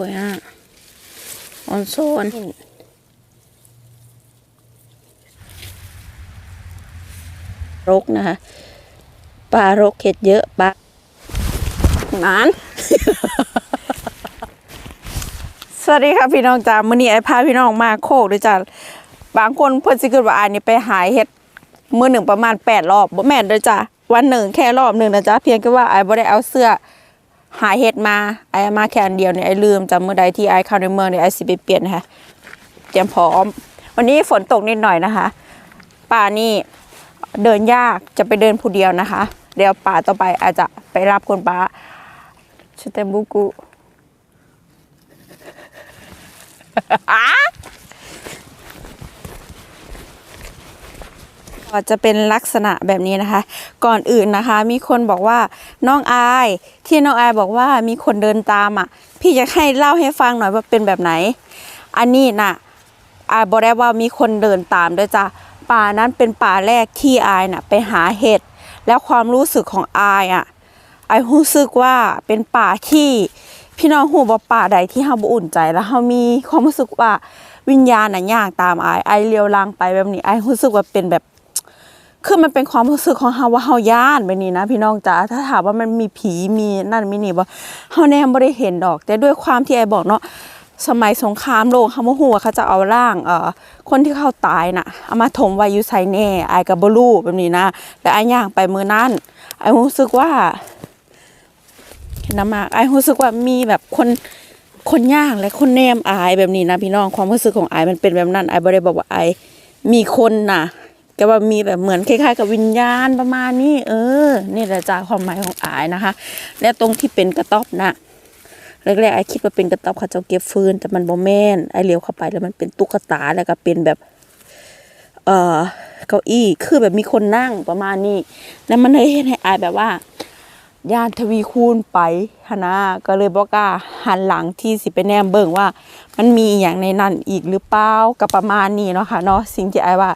วยอะออนโซนรกนะคะปลารกเห็ดเยอะปลาหนาน สวัสดีค่ะพี่น้องจ้ามื้อนี้ไอ้พาพี่น้องมาโคกด้วยจ้าบางคนเพิ่นสิคิดว่าอายนี่ไปหายเฮ็ดมื้อหนึ่งประมาณ8รอบบ่แม่นเด้อจ้าวันหนึ่งแค่รอบหนึ่งนะจ๊ะเพียงแค่ว่าไอ้บ่ได้เอาเสื้อ หาเห็ดมาไอ้มาแค่อันเดียวเนี่ยไอ้ลืมจำเมื่อใดที่ไอ้เข้าในเมืองเนี่ยไอ้สิไปเปลี่ยนนะคะเตรียมพร้อม วันนี้ฝนตกนิดหน่อยนะคะ ป่านี่เดินยากจะไปเดินผู้เดียวนะคะ เดี๋ยวป่าต่อไปอาจจะไปรับคุณป้าชเตมบุกุ ก็จะเป็นลักษณะแบบนี้นะคะ ก่อนอื่นนะคะ มีคนบอกว่าน้องอายที่น้องอายบอกว่ามีคนเดินตามอะ พี่จะให้เล่าให้ฟังหน่อยว่าเป็นแบบไหน อันนี้น่ะอายบอกได้ว่ามีคนเดินตามด้วยจ้ะป่านั้นเป็นป่าแรกที่อายน่ะไปหาเห็ดแล้วความรู้สึกของอายอะไอรู้สึกว่าเป็นป่าที่พี่น้องหูว่าป่าใดที่เฮาบ่อุ่นใจแล้วเฮามีความรู้สึกว่าวิญญาณน่ะย่างตามอายอเลียวลางไปแบบนี้ไอรู้สึกว่าเป็นแบบ คือมันเป็นความรู้สึกของเฮาว่าเฮาย่านไปนี่นะ พี่น้องจ๋าถ้าถามว่ามันมีผีมีนั่นมีนี่บ่เฮาแน่บ่ได้เห็นดอก แต่ด้วยความที่ไอ้บอกเนาะสมัยสงครามโลกเฮาบ่ฮู้ว่าเขาจะเอาร่างเอ่อคนที่เขาตายน่ะเอามาถมไว้อยู่ไสแน่อายก็บ่รู้แบบนี้นะแต่อ้ายย่างไปมื้อนั้นไอ้รู้สึกว่าเห็นน้ำมากไอ้รู้สึกว่ามีแบบคนคนย่างและคนแนมอายแบบนี้นะพี่น้องความรู้สึกของอายมันเป็นแบบนั้นอายบ่ได้บอกว่าอายมีคนน่ะ ก็ว่ามีแบบเหมือนคล้ายๆ กับวิญญาณประมาณนี้ เออ นี่แหละจ้าความหมายของอายนะคะ และตรงที่เป็นกระต๊อบนะแรกๆไอคิดว่าเป็นกระต๊อบเขาจะเก็บฟืนแต่มันบ่แม่นไอเลี้ยวเข้าไปแล้วมันเป็นตุ๊กตาแล้วก็เป็นแบบ เอ่อเก้าอี้คือแบบมีคนนั่งประมาณนี้ แล้วมันเลยเห็นให้อายแบบว่ายานทวีคูณไปหนนะก็เลยบอกกล้าหันหลังที่สิไปแนมเบิ่งว่า มันมีอย่างในนั้นอีกหรือเปล่าก็ประมาณนี้เนาะค่ะเนาะสิ่งที่ไอว่า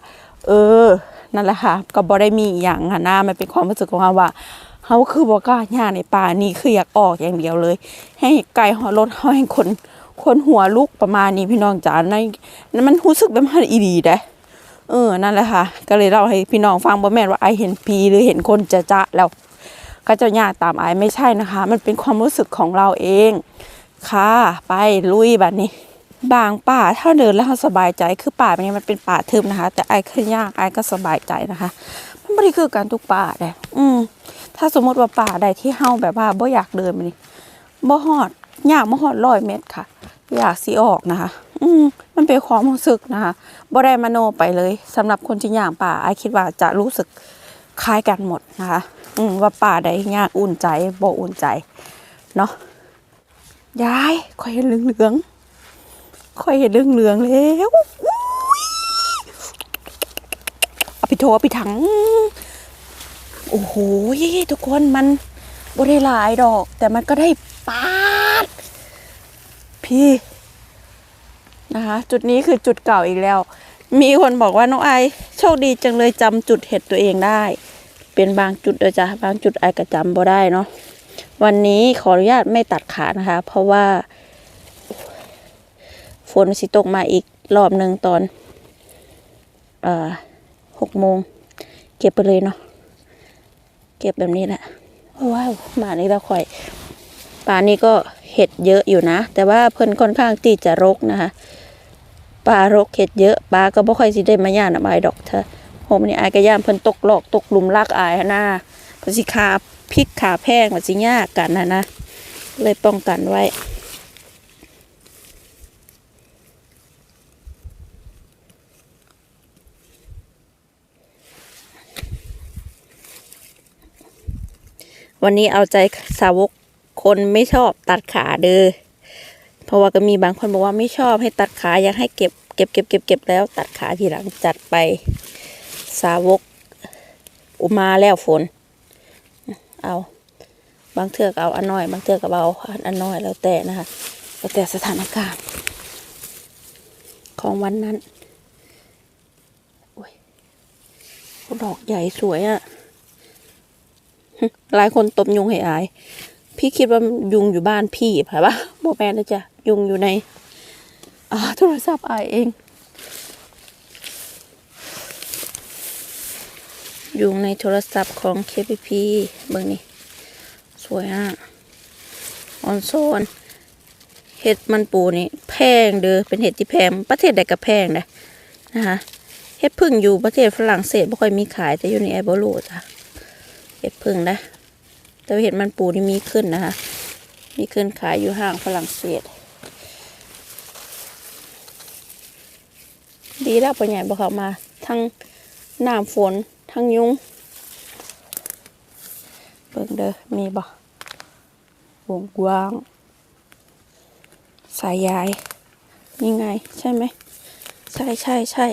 เออ นั่นแหละค่ะ ก็บ่ได้มีอย่างค่ะนะมันเป็นความรู้สึกของเราว่าเขาคือบอกล้าย่าในป่านี่คืออยากออกอย่างเดียวเลย ให้ไกลหอรถเขาให้คนคนหัวลุกประมาณนี้พี่น้องจ๋าในนั้นมันรู้สึกแบบมันอีดีได้เออ นั่นแหละค่ะ ก็เลยเล่าให้พี่น้องฟังบ่แม่นว่าไอเห็นผีหรือเห็นคนจะจะแล้ว ก็จะยากตามไอไม่ใช่นะคะ มันเป็นความรู้สึกของเราเอง ค่ะ ไปลุยแบบนี้ บางป่าถ้าเดินแล้วเราสบายใจคือป่าแบบนี้มันเป็นป่าทึบนะคะ แต่ไอ้คือยากไอ้ก็สบายใจนะคะมันไม่ได้คือการทุกป่าเลยอืม ถ้าสมมติว่าป่าใดที่เฮาแบบว่าบ่อยากเดินมานี่บ่ฮอดยากบ่ฮอดร้อยเมตรค่ะ อยากสิออกนะคะ อืมมันเป็นความรู้สึกนะคะบ่ได้มโนไปเลยสำหรับคนที่อยางป่าไอ้คิดว่าจะรู้สึกคล้ายกันหมดนะคะ อืมว่าป่าใดยากอุ่นใจบ่อุ่นใจเนาะยายคอยเห็นเหลืองๆ ค่อยเห็นเรื่องเหลืองๆแล้วเอาไปโทรเอาไปถัง โอ้โหทุกคนมันบได้หลายดอก แต่มันก็ได้ปาด พี่นะคะ จุดนี้คือจุดเก่าอีกแล้ว มีคนบอกว่าน้องไอโชคดีจังเลยจำจุดเห็ดตัวเองได้ เป็นบางจุดเดยจ้ะบางจุดไอก็จำบ่ได้เนาะวันนี้ขออนุญาตไม่ตัดขานะคะ เพราะว่า ฝนสิตกมาอีกรอบหนึ่งตอนเอ่อหกโมง เก็บไปเลยเนาะเก็บแบบนี้แหละว้าวมานี่ละข่อยป่านี้ก็เห็ดเยอะอยู่นะ แต่ว่าเพิ่นค่อนข้างที่จะรกนะคะป่ารกเห็ดเยอะปลาก็บ่ค่อยสิได้มาย่านอบายดอกเธอผมนี่อายก็ย่านเพิ่นตกหลอกตกหลุมรักอายหั้นนะเพิ่นสิขาพริกขาแพงมันสิยากกันนะนะเลยป้องกันไว้ วันนี้เอาใจสาวกคนไม่ชอบตัดขาเด้อเพราะว่าก็มีบางคนบอกว่าไม่ชอบให้ตัดขาอยากให้เก็บเก็บเก็บเก็บเก็บแล้วตัดขาทีหลังจัดไปสาวกอุมาแล้วฝน เอาบางเทือกเอาอันน้อย บางเทือกก็เอาอันน้อยแล้วแต่นะคะแล้วแต่สถานการณ์ ของวันนั้นโอ้ยดอกใหญ่สวยอะ่ะ หลายคนตบยุงให้อาย พี่คิดว่ายุงอยู่บ้านพี่ค่ปะโบแมนนะจ๊ะยุงอยู่ในโทรศัพท์อายเอง ยุงในโทรศัพท์ของ KPP เบิ่งนี่สวยอะออนโซนเห็ดมันปูนี่แพงเด้อเป็นเห็ดที่แพงประเทศใดก็แพงนะนะคะเห็ดพึ่งอยู่ประเทศฝรั่งเศสไม่ค่อยมีขายแต่อยู่ในแอร์บรูจ้ะ เห็ดพึ่งนะ แต่เห็ดมันปูนี่มีขึ้นนะคะ มีขึ้นขายอยู่ห้างฝรั่งเศส ดีแล้วปัญญาบอกเขามา ทั้งน้ำฝน ทั้งยุงเบิ่งเด้อมีบ่วงกว้าง สายยายนี่ไง ใช่ไหม ใช่ใช่ใช่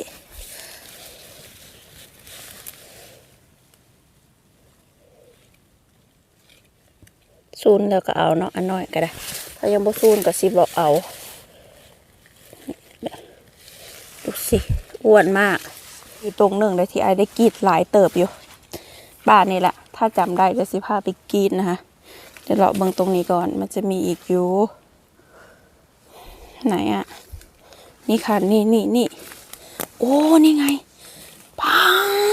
ซูนแล้วก็เอาเนาะอันน้อยก็ได้ ถ้ายังบ่ซูนก็สิบอกเอาดูสิอ้วนมากอีตรงหนึ่งเลยที่ไอได้กีดหลายเติบอยู่ บ้านนี่แหละ ถ้าจำได้เดี๋ยวสิพาไปกีดนะคะเดี๋ยวเราเบิ่งตรงนี้ก่อนมันจะมีอีกอยู่ ไหนอะนี่ค่ะนี่นี่นี่โอ้นี่ไงปา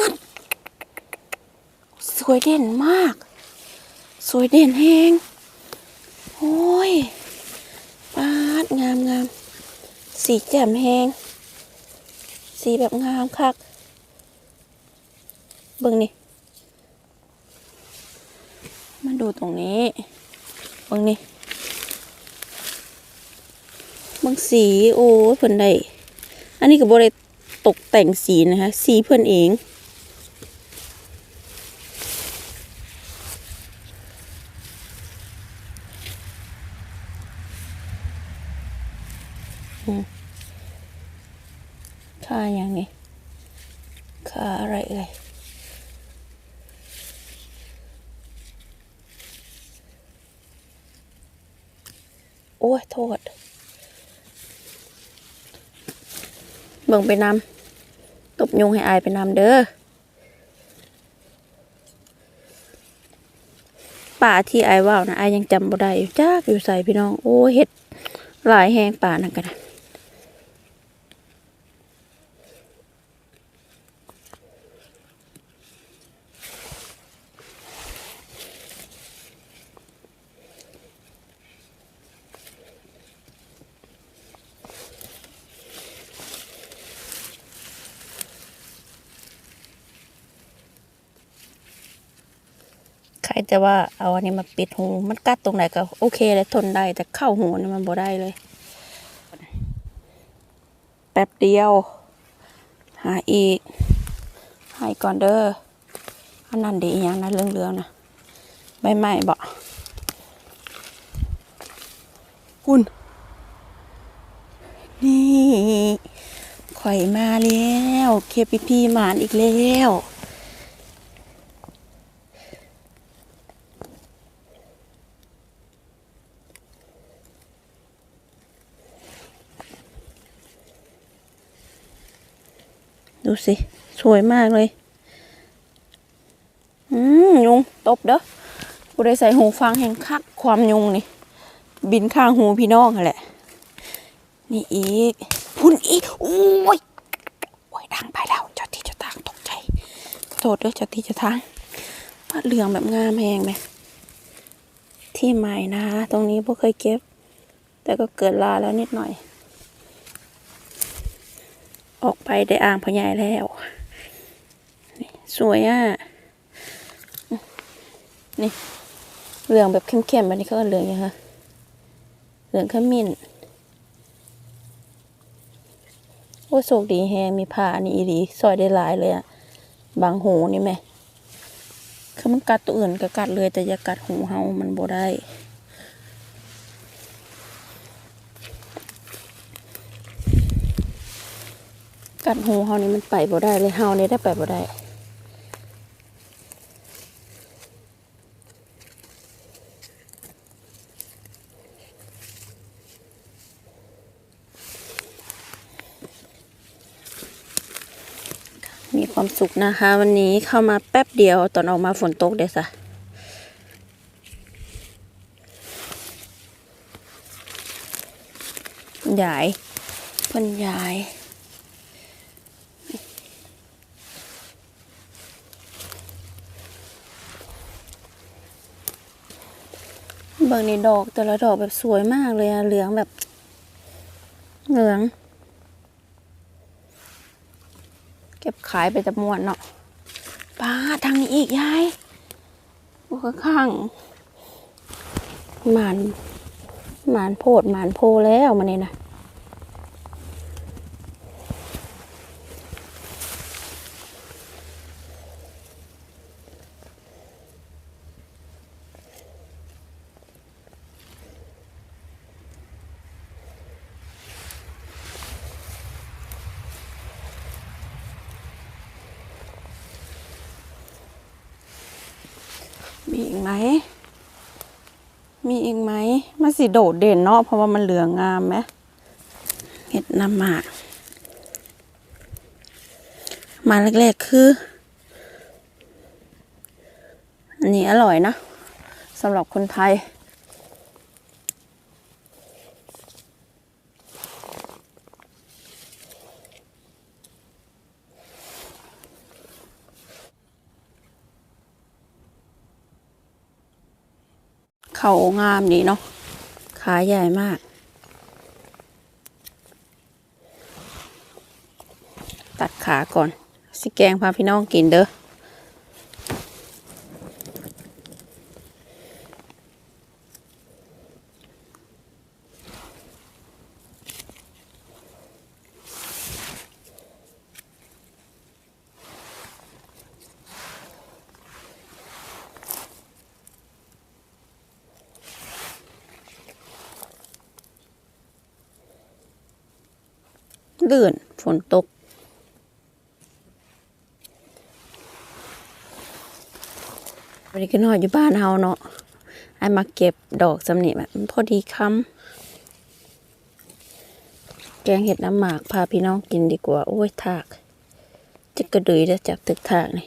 ดสวยเด่นมาก สวยเด่นแฮงโอ้ยปาดงามงามสีแจ่มแฮงสีแบบงามคักเบิ่งนี่มาดูตรงนี้เบิ่งนี่บางสีโอ้เพิ่นได้อันนี้ก็บ่ได้ตกแต่งสีนะคะ สีเพิ่นเอง อืมค่าอย่างนี้ค่าอะไรเอ่ยโอ้ย โทษ เบิ่งไปนำตบยุงให้อายไปนำเด้อป่าที่อายว่าวนะอายยังจำบ่ได้อยู่จ้าอยู่ใส่พี่น้อง โอ้เห็ดหลายแหงป่านั่นกันนะ ใครจะว่าเอาอันนี้มาปิดหู มันกัดตรงไหนก็โอเคเลยทนได้ แต่เข้าหูนี่มันบ่ได้เลย แป๊บเดียว หาอีกหายก่อนเด้ออันนั้นดีอย่างนะเรื่องๆนะใบไม้บ่คุณนี่ข่อยมาแล้ว เคพีพีหมานอีกแล้ว สิ สวยมากเลย อืมยุงตบเด้อกูได้ใส่หูฟังแห่งคักความยุงนี่ บินข้างหูพี่น้องกันแหละ นี่อีก พุ่นอีกโอ้ยโอ้ยดังไปแล้วเจ้าที่เจ้าทางตกใจโทษเด้อเจ้าที่เจ้าทางว่าเหลืองแบบงามแหงไหมที่ใหม่นะ ตรงนี้พวกเคยเก็บ แต่ก็เกิดลาแล้วนิดหน่อย ออกไปได้อ่างพญายแล้วสวยอะ นี่ เหลืองแบบเข้มๆแบบนี้เขาก็เหลืองยังคะเหลืองขมิ้น โอ้โชคดีแฮงมีผ้านนี้อีดีซอยได้หลายเลยอะ บางหูนี่แม่คือมันกัดตัวอื่นก็กัดเลยแต่อย่ากัดหูเฮามันบ่ได้ กัดหูเฮานี่มันไปบ่ได้เลยเฮานี่ได้ไปบ่ได้มีความสุขนะคะ วันนี้เข้ามาแป๊บเดียวตอนออกมาฝนตกเด้๋ยวสะยายเพิ่นยาย บิ่งนี่ดอกแต่ละดอกแบบสวยมากเลยอะเหลืองแบบเหลือง เก็บขายไปจำนวนเนาะป้าทางนี้อีกยายบุกข้างหมานหมานโพดหมานโพแล้วมันนี่นะ มีอีกไหม มีอีกไหมมันสิโดดเด่นเนาะเพราะว่ามันเหลืองงามไหมเห็ดน้ำหมาก มาแรกๆคือ อันนี้อร่อยนะสำหรับคนไทย เขางามดีเนาะขาใหญ่มาก ตัดขาก่อน สิแกงพาพี่น้องกินเด้อ ลื่นฝนตก วันนี้ก็นอนอยู่บ้านเฮาเนาะไอ้มาเก็บดอกสำนีแบบพอดีคำแกงเห็ดน้ำหมาก พาพี่น้องกินดีกว่า โอ้ย ถาก จะกระดุยแล้วจับตึกถากนี่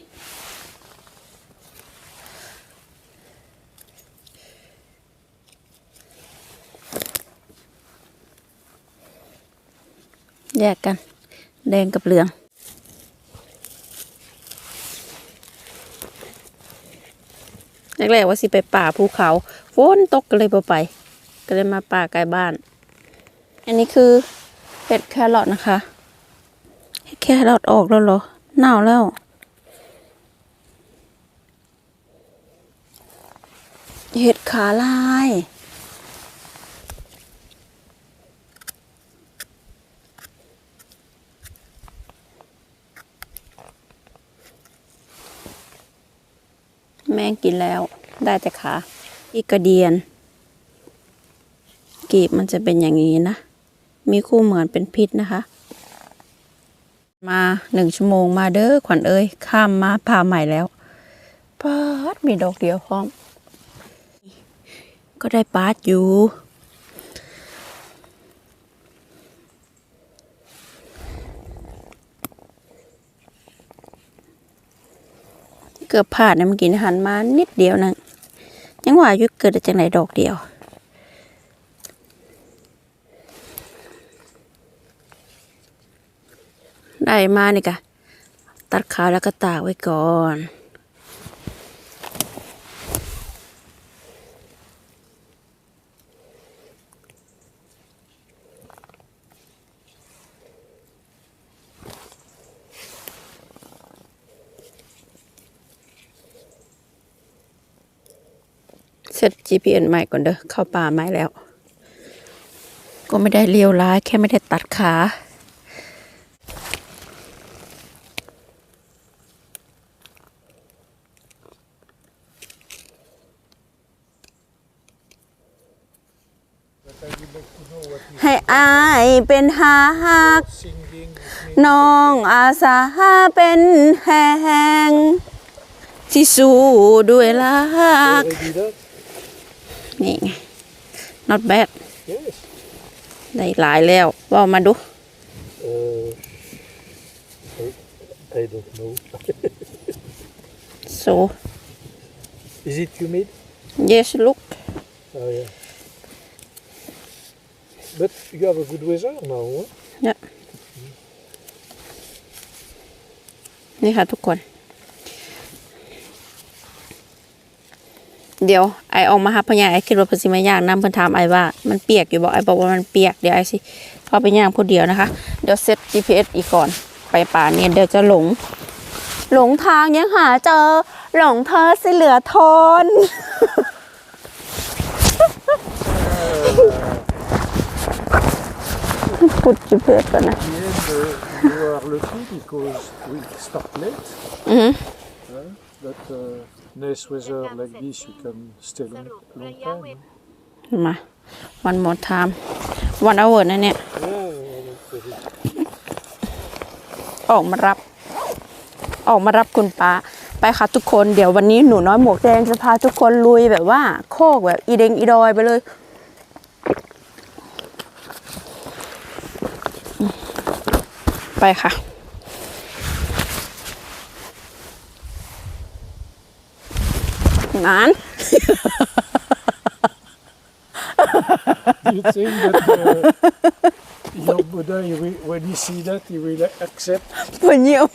แยกกัน แดงกับเหลือง แรกๆว่าสิไปป่าภูเขาฝนตกก็เลยไป ก็เลยมาป่าใกล้บ้าน อันนี้คือเห็ดแครอทนะคะเห็ดแครอทออกแล้วเหรอหนาวแล้วเห็ดขาลาย แม่งกินแล้ว ได้แต่ขาอีกกระเดียน กีบมันจะเป็นอย่างนี้นะ มีคู่เหมือนเป็นพิษนะคะ มาหนึ่งชั่วโมงมาเด้อขวัญเอ้ย ข้ามมาพาใหม่แล้วปาดมีดอกเดียวพร้อม ก็ได้ปาดอยู่ กือบพลาดนะเมื่อกี้หันมานิดเดียวนึงยังว่ายุเกิดจากไหนดอกเดียวได้มานี่กะตัดขาวแล้วก็ตากไว้ก่อน เสร็จ GPS ใหม่ก่อนเด้อเข้าป่าใหม่แล้ว ก็ไม่ได้เลี้ยวร้ายแค่ไม่ได้ตัดขาให้อายเป็นหาก singing น้องอาสาเป็นแหงที่สู้ด้วยรัก already that นี่ไง not bad yes ได้หลายแล้วว่ามาดู uh, I, I don't know so is it humid yes look oh yeah but you have a good weather now, huh? เนี่ยนี่ค่ะทุกคน เดี๋ยวไอออกมาฮับพญาไอคิดว่าเพนสิมาย่างน้ำเพิ่นถามไอว่ามันเปียกอยู่บอกไอบอกว่ามันเปียกเดี๋ยวไอสิพอไปย่างผู้เดียวนะคะ เดี๋ยวเซต GPS อีกก่อนไปป่าเนี่ยเดี๋ยวจะหลง หลงทางยังหาเจอหลงเธอสิเหลือทนพูด GPS ก่อนนะ In the end, uh, you are lucky because we start late. Mhm. huh? But uh, nice weather like this, you can stay long, long time. huh? มา one more time one hour นะเนี่ย Yeah, very ออกมารับ ออกมารับคุณป้า ไปค่ะทุกคน เดี๋ยววันนี้หนูน้อยหมวกแดงจะพาทุกคนลุยแบบว่า โคกแบบอีเดงอีดอยไปเลย ไปค่ะ Man. you think that uh, your Buddha, when he see that, he will accept? When.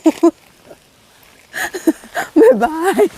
Bye-bye.